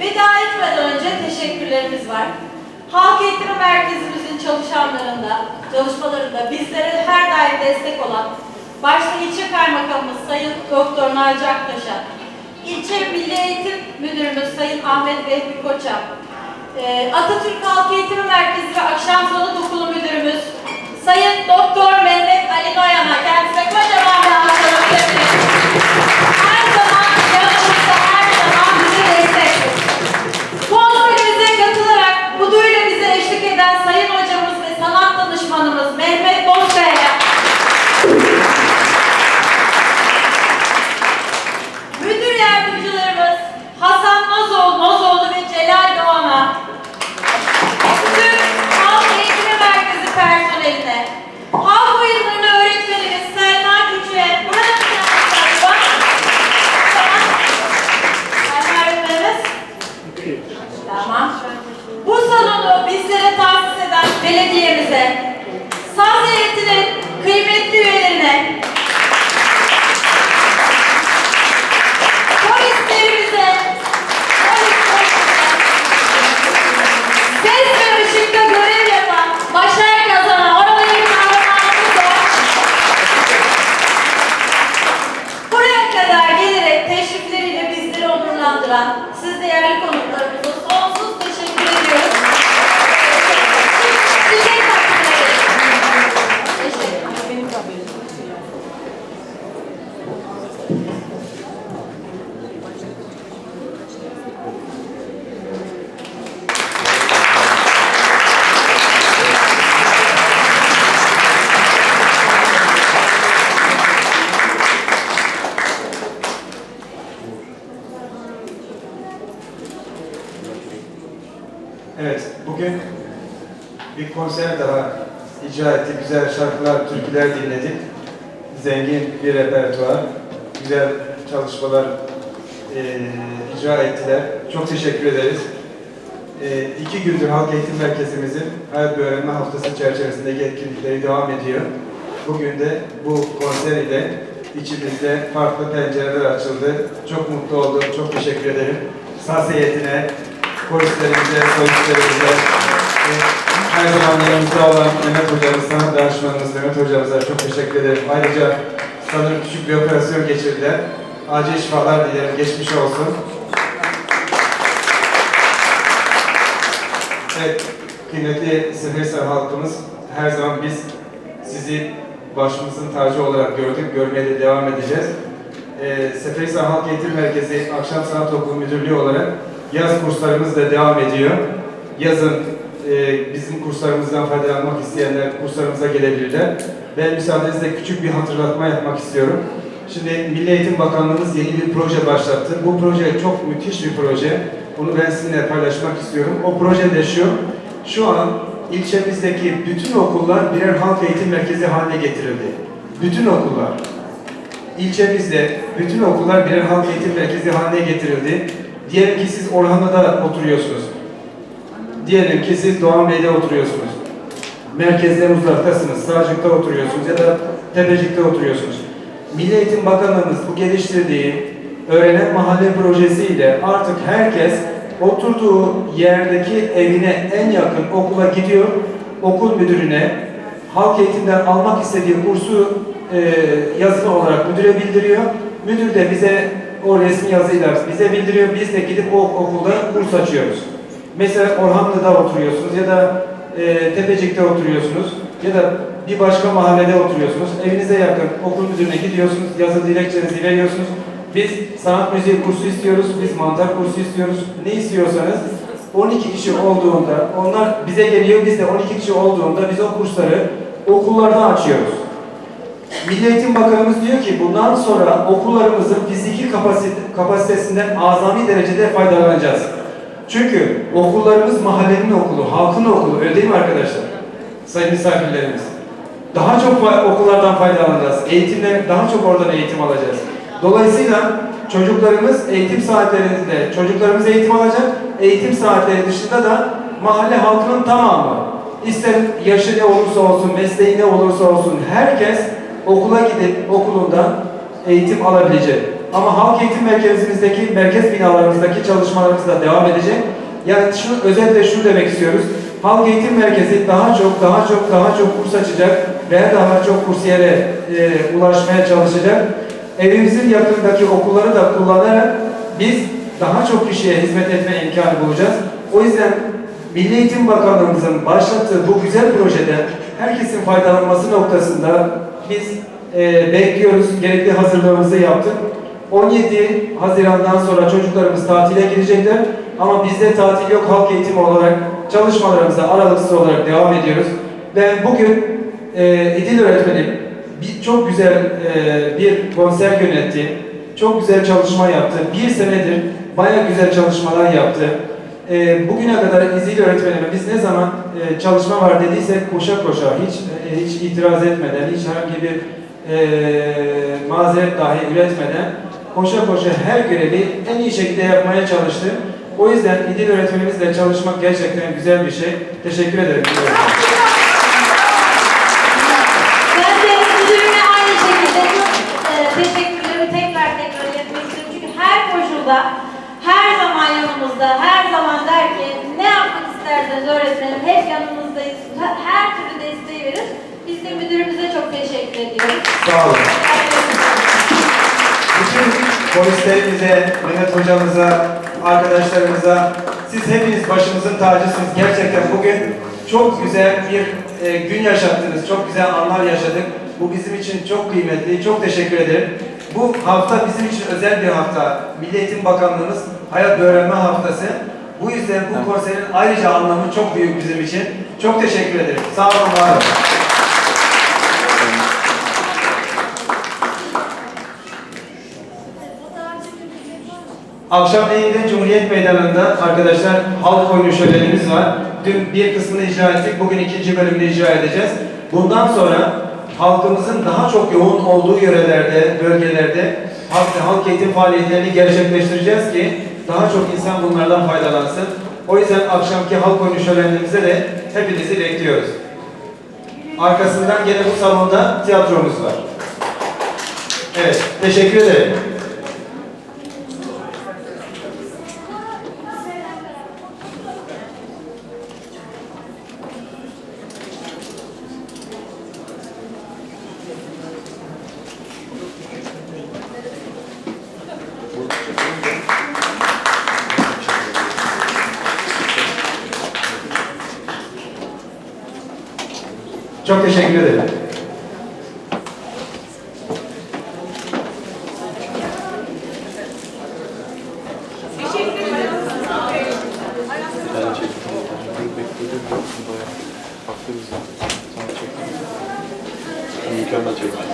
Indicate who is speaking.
Speaker 1: Veda etmeden önce teşekkürlerimiz var. Halk Eğitimi Merkezimizin çalışanlarında, çalışmalarında bizlere her daim destek olan, başta ilçe kaymakamımız Sayın Doktor Naci Aktaş'a, ilçe Milli Eğitim Müdürümüz Sayın Ahmet Vehbi Koç'a, e, Atatürk Halk Eğitimi Merkezi ve Akşam Sanat Okulu Müdürümüz Sayın Doktor Mehmet Ali Noyan'a kendisine kocaman bir alkış alabilirsiniz. Her zaman yanımızda, her zaman bize destek. Konserimize katılarak bu duyuyla bize eşlik eden Sayın Hocamız ve Sanat Danışmanımız Mehmet Bozkaya'ya Müdür yardımcılarımız Hasan Nozoğlu, Nozoğlu ve Celal Doğan'a Tüm Halk Eğitimi Merkezi personeline Halk oyunlarını öğretmenimiz Selma Küçük'e Burada mı kendisi acaba? Selma öğretmenimiz Tamam. Bu salonu bizlere tahsis eden belediyemize, saz heyetinin kıymetli üyelerine,
Speaker 2: bir konser daha icra ettik. Güzel şarkılar, türküler dinledik. Zengin bir repertuar, güzel çalışmalar eee, icra ettiler. Çok teşekkür ederiz. Eee iki gündür Halk Eğitim Merkezimizin Hayat ve Öğrenme Haftası çerçevesindeki etkinlikleri devam ediyor. Bugün de bu konser ile içimizde farklı pencereler açıldı. Çok mutlu oldum, çok teşekkür ederim. Saz heyetine, polislerimize, polislerimize, her zaman yanımızda olan Mehmet Hocamız, sanat danışmanımız Mehmet Hocamıza çok teşekkür ederim. Ayrıca sanırım küçük bir operasyon geçirdiler. Acil şifalar dilerim, geçmiş olsun. Evet, kıymetli Seferihisar halkımız, her zaman biz sizi başımızın tacı olarak gördük, görmeye de devam edeceğiz. Ee, Seferihisar Halk Eğitim Merkezi Akşam Sanat Okulu Müdürlüğü olarak yaz kurslarımız da devam ediyor. Yazın e, bizim kurslarımızdan faydalanmak isteyenler kurslarımıza gelebilirler. Ben müsaadenizle küçük bir hatırlatma yapmak istiyorum. Şimdi Milli Eğitim Bakanlığımız yeni bir proje başlattı. Bu proje çok müthiş bir proje. Bunu ben sizinle paylaşmak istiyorum. O proje de şu, şu an ilçemizdeki bütün okullar birer halk eğitim merkezi haline getirildi. Bütün okullar. İlçemizde bütün okullar birer halk eğitim merkezi haline getirildi. Diyelim ki siz Orhanlı'da oturuyorsunuz. Diyelim ki siz Doğan Bey'de oturuyorsunuz. Merkezden uzaktasınız, Sağcık'ta oturuyorsunuz ya da Tepecik'te oturuyorsunuz. Milli Eğitim Bakanlığımız bu geliştirdiği Öğrenen Mahalle projesiyle artık herkes oturduğu yerdeki evine en yakın okula gidiyor, okul müdürüne halk eğitimden almak istediği kursu e, yazılı olarak müdüre bildiriyor. Müdür de bize o resmi yazıyla bize bildiriyor. Biz de gidip o okulda kurs açıyoruz. Mesela Orhanlı'da oturuyorsunuz ya da e, Tepecik'te oturuyorsunuz ya da bir başka mahallede oturuyorsunuz. Evinize yakın okul müdürüne gidiyorsunuz, yazılı dilekçenizi veriyorsunuz. Biz sanat müziği kursu istiyoruz, biz mantar kursu istiyoruz. Ne istiyorsanız 12 kişi olduğunda, onlar bize geliyor, biz de 12 kişi olduğunda biz o kursları okullarda açıyoruz. Milli Eğitim Bakanımız diyor ki bundan sonra okullarımızın fiziki kapasite- kapasitesinden azami derecede faydalanacağız. Çünkü okullarımız mahallenin okulu, halkın okulu, öyle değil mi arkadaşlar? Sayın misafirlerimiz. Daha çok okullardan faydalanacağız. Eğitimler, daha çok oradan eğitim alacağız. Dolayısıyla çocuklarımız eğitim saatlerinde, çocuklarımız eğitim alacak. Eğitim saatleri dışında da mahalle halkının tamamı, ister yaşı ne olursa olsun, mesleği ne olursa olsun herkes okula gidip okulundan eğitim alabilecek. Ama halk eğitim merkezimizdeki, merkez binalarımızdaki çalışmalarımız da devam edecek. Yani şunu özetle şunu demek istiyoruz. Halk eğitim merkezi daha çok, daha çok, daha çok kurs açacak ve daha çok kursiyere e, ulaşmaya çalışacak. Evimizin yakındaki okulları da kullanarak biz daha çok kişiye hizmet etme imkanı bulacağız. O yüzden Milli Eğitim Bakanlığımızın başlattığı bu güzel projede herkesin faydalanması noktasında biz e, bekliyoruz. Gerekli hazırlığımızı yaptık. 17 Haziran'dan sonra çocuklarımız tatile girecekler. Ama bizde tatil yok halk eğitimi olarak çalışmalarımıza aralıksız olarak devam ediyoruz. Ben bugün e, İdil öğretmenim bir, çok güzel e, bir konser yönetti. Çok güzel çalışma yaptı. Bir senedir baya güzel çalışmalar yaptı. E, bugüne kadar İzil öğretmenime biz ne zaman e, çalışma var dediysek koşa koşa, hiç e, hiç itiraz etmeden, hiç herhangi bir e, mazeret dahi üretmeden koşa koşa her görevi en iyi şekilde yapmaya çalıştı. O yüzden İdil öğretmenimizle çalışmak gerçekten güzel bir şey. Teşekkür ederim.
Speaker 1: Ben de müdürüme aynı şekilde çok e, teşekkürlerimi tekrar tekrar iletmek istiyorum. Çünkü her koşulda, her zaman yanımızda, her zaman der ki ne yapmak isterseniz öğretmenim hep yanınızdayız. Her- Her türlü desteği verir. Biz de müdürümüze çok teşekkür ediyoruz.
Speaker 2: Sağ olun. Polislerimize, Mehmet hocamıza, arkadaşlarımıza, siz hepiniz başımızın tacısınız. Gerçekten bugün çok güzel bir e, gün yaşattınız, çok güzel anlar yaşadık. Bu bizim için çok kıymetli, çok teşekkür ederim. Bu hafta bizim için özel bir hafta. Milli Eğitim Bakanlığımız Hayat Öğrenme Haftası. Bu yüzden bu konserin ayrıca anlamı çok büyük bizim için. Çok teşekkür ederim. Sağ olun, var olun. Akşamleyin Cumhuriyet Meydanı'nda arkadaşlar halk oyunu şölenimiz var. Dün bir kısmını icra ettik, bugün ikinci bölümünü icra edeceğiz. Bundan sonra halkımızın daha çok yoğun olduğu yörelerde, bölgelerde halk, halk eğitim faaliyetlerini gerçekleştireceğiz ki daha çok insan bunlardan faydalansın. O yüzden akşamki halk oyunu şölenimize de hepinizi bekliyoruz. Arkasından gene bu salonda tiyatromuz var. Evet, teşekkür ederim. Çok teşekkür ederim.
Speaker 3: Bir tane